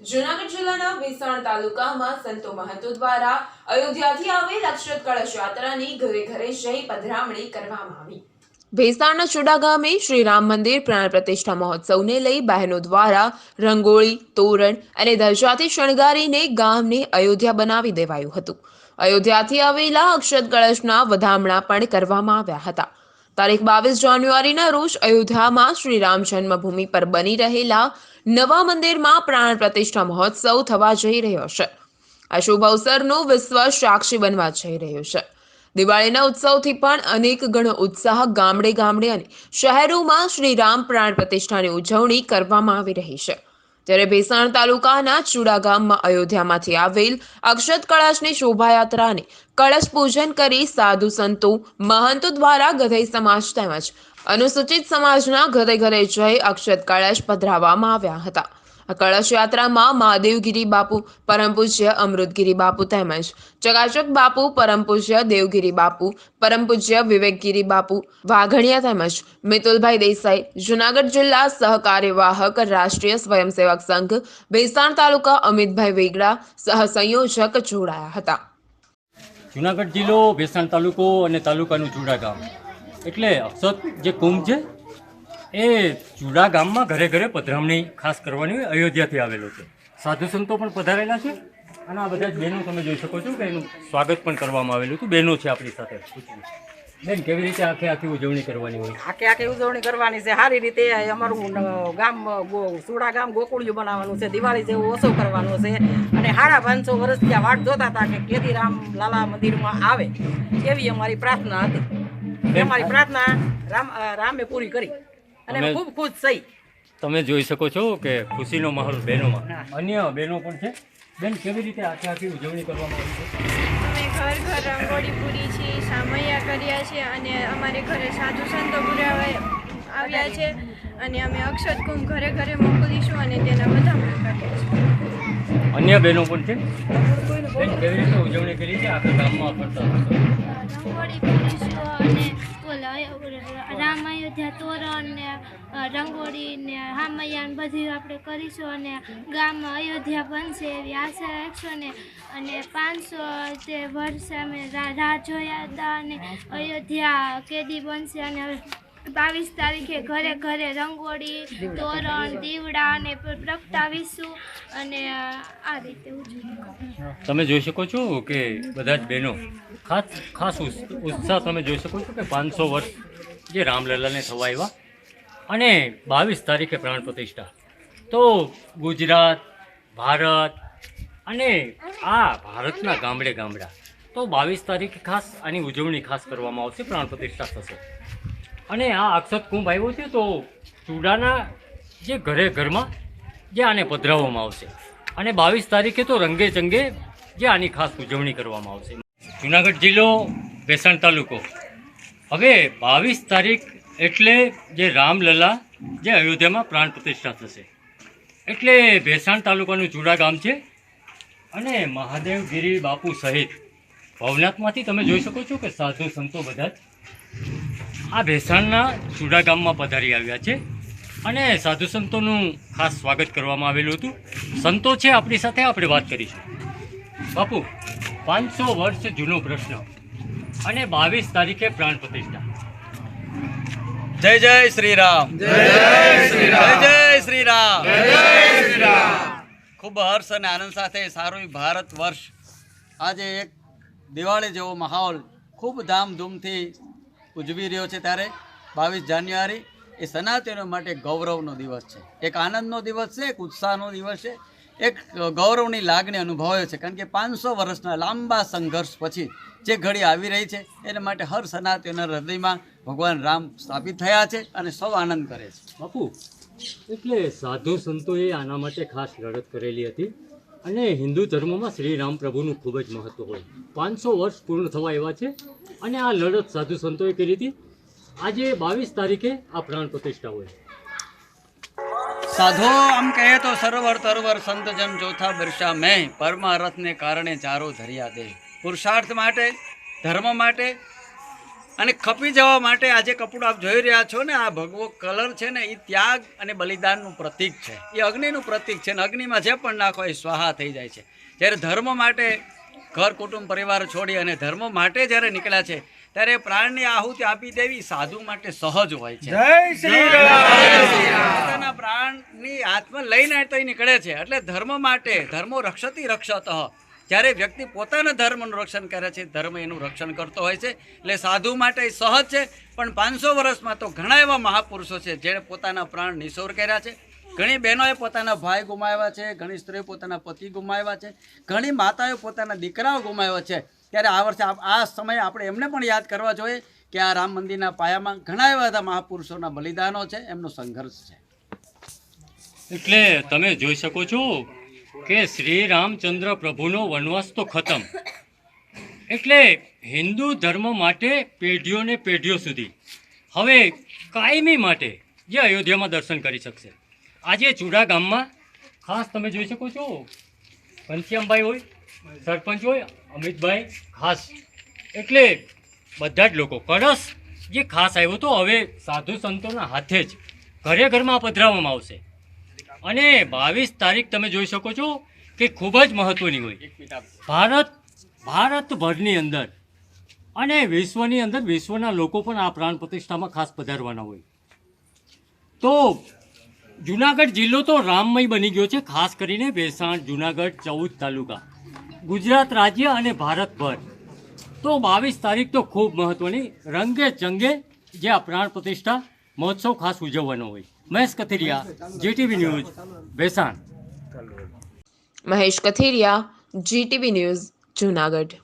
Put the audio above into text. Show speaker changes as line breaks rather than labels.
જૂનાગઢ જિલ્લાના ભેસાણ તાલુકામાં સંતો મહંતો દ્વારા અયોધ્યાથી આવેલ અક્ષત કળશ યાત્રાની ઘરે ઘરે જઈ પધરામણી કરવામાં આવી. ભેસાણના ચુડા ગામે શ્રી રામ મંદિર પ્રાણ પ્રતિષ્ઠા મહોત્સવને લઈ બહેનો દ્વારા રંગોળી, તોરણ અને ધજાથી શણગારીને ગામને અયોધ્યા બનાવી દેવાયું હતું. અયોધ્યાથી આવેલા અક્ષત કળશના વધામણા પણ કરવામાં આવ્યા હતા. તારીખ બાવીસ જાન્યુઆરીના રોજ અયોધ્યામાં શ્રી રામ જન્મભૂમિ પર બની રહેલા નવા મંદિરમાં પ્રાણ પ્રતિષ્ઠા મહોત્સવ થવા જઈ રહ્યો છે. આ શુભ અવસરનો વિશ્વ સાક્ષી બનવા જઈ રહ્યો છે. દિવાળીના ઉત્સવથી પણ અનેક ગણો ઉત્સાહ ગામડે ગામડે અને શહેરોમાં શ્રી રામ પ્રાણ પ્રતિષ્ઠાની ઉજવણી કરવામાં આવી રહી છે. ત્યારે ભેસાણ તાલુકાના ચુડા ગામમાં અયોધ્યામાંથી આવેલ અક્ષત કળશની શોભાયાત્રાને કળશ પૂજન કરી સાધુ સંતો મહંતો દ્વારા ગધઈ સમાજ તેમજ અનુસૂચિત સમાજના ઘરે ઘરે જઈ અક્ષત કળશ પધરાવવામાં આવ્યા હતા. કળશ યાત્રામાં મહાદેવગીરી બાપુ, પરમ પૂજ્ય અમૃતગીરી બાપુ તેમજ ચકાચક બાપુ, પરમ પૂજ્ય દેવગીરી બાપુ, પરમ પૂજ્ય વિવેકગીરી બાપુ, વાઘણિયા તેમજ મિતુલભાઈ દેસાઈ, જુનાગઢ જિલ્લા સહકાર્યવાહક રાષ્ટ્રીય સ્વયંસેવક સંઘ, ભેસાણ તાલુકા અમિતભાઈ વેગડા સહસંયોજક જોડાયા હતા.
જુનાગઢ જિલ્લો, ભેસાણ તાલુકો અને તાલુકાનું જુડા ગામ. એટલે અક્ષત જે કુંભ છે એ ચુડા ગામમાં ઘરે ઘરે પધરામણી ખાસ કરવાની હોય અયોધ્યાથી આવેલો છે. સાધુ સંતો પણ પધારેલા છે અને આ બધા જ બહેનો તમે જોઈ શકો છો કે એનું સ્વાગત પણ કરવામાં આવેલું હતું. બહેનો છે આપણી સાથે. બેન કેવી રીતે આખે આખી ઉજવણી કરવાની હોય?
આખે આખી ઉજવણી કરવાની છે. સારી રીતે અમારું ગામ સુડા ગામ ગોકુળિયું બનાવવાનું છે દિવાળી જેવું ઓછો કરવાનો છે. અને સાડા પાંચસો વર્ષ ત્યાં વાટ જોતા હતા કે કેદી રામ લાલા મંદિરમાં આવે એવી અમારી પ્રાર્થના હતી. અમારી પ્રાર્થના રામ રામે પૂરી કરી. અને ખૂબ ખુશ થઈ.
તમે જોઈ શકો છો કે ખુશીનો માહોલ બહેનોમાં. અન્ય બહેનો પણ છે. બેન કેવી રીતે આખી આખી ઉજવણી કરવામાં આવી છે?
અમે ઘર ઘર રંગોળી પૂરી છે સામૈયા કર્યા છે અને અમારે ઘરે સાધુ સંતો પુરાવા આવ્યા છે અને અમે અક્ષત કુંભ ઘરે ઘરે મોકલીશું અને તેના બધા
અન્ય બહેનો પણ છે? બેન કેવી રીતે ઉજવણી કરી છે? આખા ગામમાં ફરતા ફરતા?
રંગોળી પૂરીશું અને ઓલ રામ અયોધ્યા તોરણ ને રંગોળી ને હામૈયા ને બધું આપણે કરીશું અને ગામ અયોધ્યા બનશે એવી આશા રાખશો ને અને પાંચસો તે વર્ષ અમે રાહ જોયા હતા અને અયોધ્યા કેદી બનશે અને બાવીસ તારીખે ઘરે ઘરે રંગોળી તોરણ દીવડા અને પ્રગટાવીશું. અને આ રીતે
તમે જોઈ શકો છો કે બધા જ બહેનો ખાસ ખાસ ઉત્સ- ઉત્સાહ તમે જોઈ શકો છો કે પાંચસો વર્ષ જે રામલલાને થવા આવ્યા અને બાવીસ તારીખે પ્રાણ પ્રતિષ્ઠા. તો ગુજરાત ભારત અને આ ભારતના ગામડે ગામડા. તો બાવીસ તારીખે ખાસ આની ઉજવણી ખાસ કરવામાં આવશે પ્રાણ પ્રતિષ્ઠા થશે. અને આ અક્ષત કુંભ આવ્યો છે તો ચૂડાના જે ઘરે ઘરમાં જે આને પધરાવવામાં આવશે. અને બાવીસ તારીખે તો રંગે ચંગે જે આની ખાસ ઉજવણી કરવામાં આવશે. જુનાગઢ જિલ્લો, ભેસાણ તાલુકો. હવે બાવીસ તારીખ એટલે જે રામલલા જે અયોધ્યામાં પ્રાણ પ્રતિષ્ઠા થશે. એટલે ભેસાણ તાલુકાનું ચૂડા ગામ છે અને મહાદેવગીરી બાપુ સહિત ભવનાથમાંથી તમે જોઈ શકો છો કે સાધુ સંતો બધા જ આ ભેસાણના ચુડા ગામમાં પધારી આવ્યા છે અને સાધુ સંતોનું ખાસ સ્વાગત કરવામાં આવેલું હતું. સંતો છે આપણી સાથે આપણે વાત કરીશું. બાપુ પાંચસો વર્ષ જૂનો પ્રશ્ન અને બાવીસ તારીખે પ્રાણ પ્રતિષ્ઠા.
જય જય શ્રી રામ જય શ્રી રામ જય શ્રી રામ ખૂબ હર્ષ અને આનંદ સાથે સારું ભારત વર્ષ. આજે એક દિવાળી જેવો માહોલ ખૂબ ધામધૂમથી ઉજવી રહ્યો છે ત્યારે બાવીસ જાન્યુઆરી એ સનાતનો માટે ગૌરવનો દિવસ છે. એક આનંદનો દિવસ છે, એક ઉત્સાહનો દિવસ છે. એક ગૌરવની લાગણી અનુભવે છે, કારણ કે પાંચસો વર્ષના લાંબા સંઘર્ષ પછી જે ઘડી આવી રહી છે, એના માટે હર સનાતનના હૃદયમાં ભગવાન રામ સ્થાપિત થયા છે અને સૌ આનંદ કરે છે.
બાપુ, એટલે સાધુ સંતોએ આના માટે ખાસ લડત કરેલી હતી? અને હિન્દુ ધર્મમાં શ્રી રામ પ્રભુનું ખૂબ જ મહત્વ હોય. પાંચસો વર્ષ પૂર્ણ થવા એવા છે અને આ લડત સાધુ સંતોએ કરી હતી. આજે બાવીસ તારીખે આ પ્રાણ પ્રતિષ્ઠા હોય.
સાધો, આમ કહે તો સરોવર તરવર સંત જન ચોથા બરસા મેં, પરમારથને કારણે ચારો ધર્યા દે. પુરુષાર્થ માટે, ધર્મ માટે અને ખપી જવા માટે આજે કપડું આપ જોઈ રહ્યા છો ને આ ભગવો કલર છે ને એ ત્યાગ અને બલિદાનનું પ્રતીક છે. એ અગ્નિનું પ્રતીક છે ને અગ્નિમાં જે પણ નાખો એ સ્વાહા થઈ જાય છે. જ્યારે ધર્મ માટે ઘર કુટુંબ પરિવાર છોડી અને ધર્મ માટે જ્યારે નીકળ્યા છે ત્યારે પ્રાણની આહુતિ આપી દેવી સાધુ માટે સહજ હોય છે. પોતાના પ્રાણની આત્મા લઈને તો એ નીકળે છે. એટલે ધર્મ માટે ધર્મો રક્ષતી રક્ષત. જ્યારે વ્યક્તિ પોતાના ધર્મનું રક્ષણ કરે છે, ધર્મ એનું રક્ષણ કરતો હોય છે, એટલે સાધુ માટે સહજ છે, પણ પાંચસો વર્ષમાં તો ઘણા એવા મહાપુરુષો છે, જેણે પોતાના પ્રાણ નિશોર કર્યા છે. ઘણી બહેનોએ પોતાના ભાઈ ગુમાવ્યા છે, ઘણી સ્ત્રીઓ પોતાના પતિ ગુમાવ્યા છે, ઘણી માતાઓ પોતાના દીકરાઓ ગુમાવ્યા છે. ત્યારે આ વર્ષે આ સમયે આપણે એમને પણ યાદ કરવા જોઈએ કે આ રામ મંદિરના પાયામાં ઘણા એવા બધા મહાપુરુષોના બલિદાનો છે, એમનો સંઘર્ષ છે.
એટલે તમે જોઈ શકો છો કે શ્રી રામચંદ્ર પ્રભુનો વનવાસ તો ખતમ. એટલે હિન્દુ ધર્મ માટે પેઢીઓને પેઢીઓ સુધી. હવે કાયમી માટે જે અયોધ્યામાં દર્શન કરી શકશે. આજે ચુડા ગામમાં, ખાસ તમે જોઈ શકો છો ઘનશ્યામભાઈ હોય, સરપંચ હોય, અમિતભાઈ, ખાસ. એટલે બધા જ લોકો, કળશ જે ખાસ આવ્યો હતો હવે સાધુ સંતોના હાથે જ ઘરે ઘરમાં પધરાવવામાં આવશે. અને બાવીસ તારીખ તમે જોઈ શકો છો કે ખૂબ જ મહત્વની હોય. ભારત ભારતભરની અંદર અને વિશ્વની અંદર વિશ્વના લોકો પણ આ પ્રાણ પ્રતિષ્ઠામાં ખાસ પધારવાના હોય. તો જુનાગઢ જિલ્લો તો રામમય બની ગયો છે ખાસ કરીને ભેસાણ જુનાગઢ ચૌદ તાલુકા ગુજરાત રાજ્ય અને ભારતભર. તો બાવીસ તારીખ તો ખૂબ મહત્વની. રંગે ચંગે જે આ પ્રાણ પ્રતિષ્ઠા મહોત્સવ ખાસ ઉજવવાનો હોય. Mahesh Kathiriya GTV news Bhesan
Mahesh Kathiriya GTV news Junagadh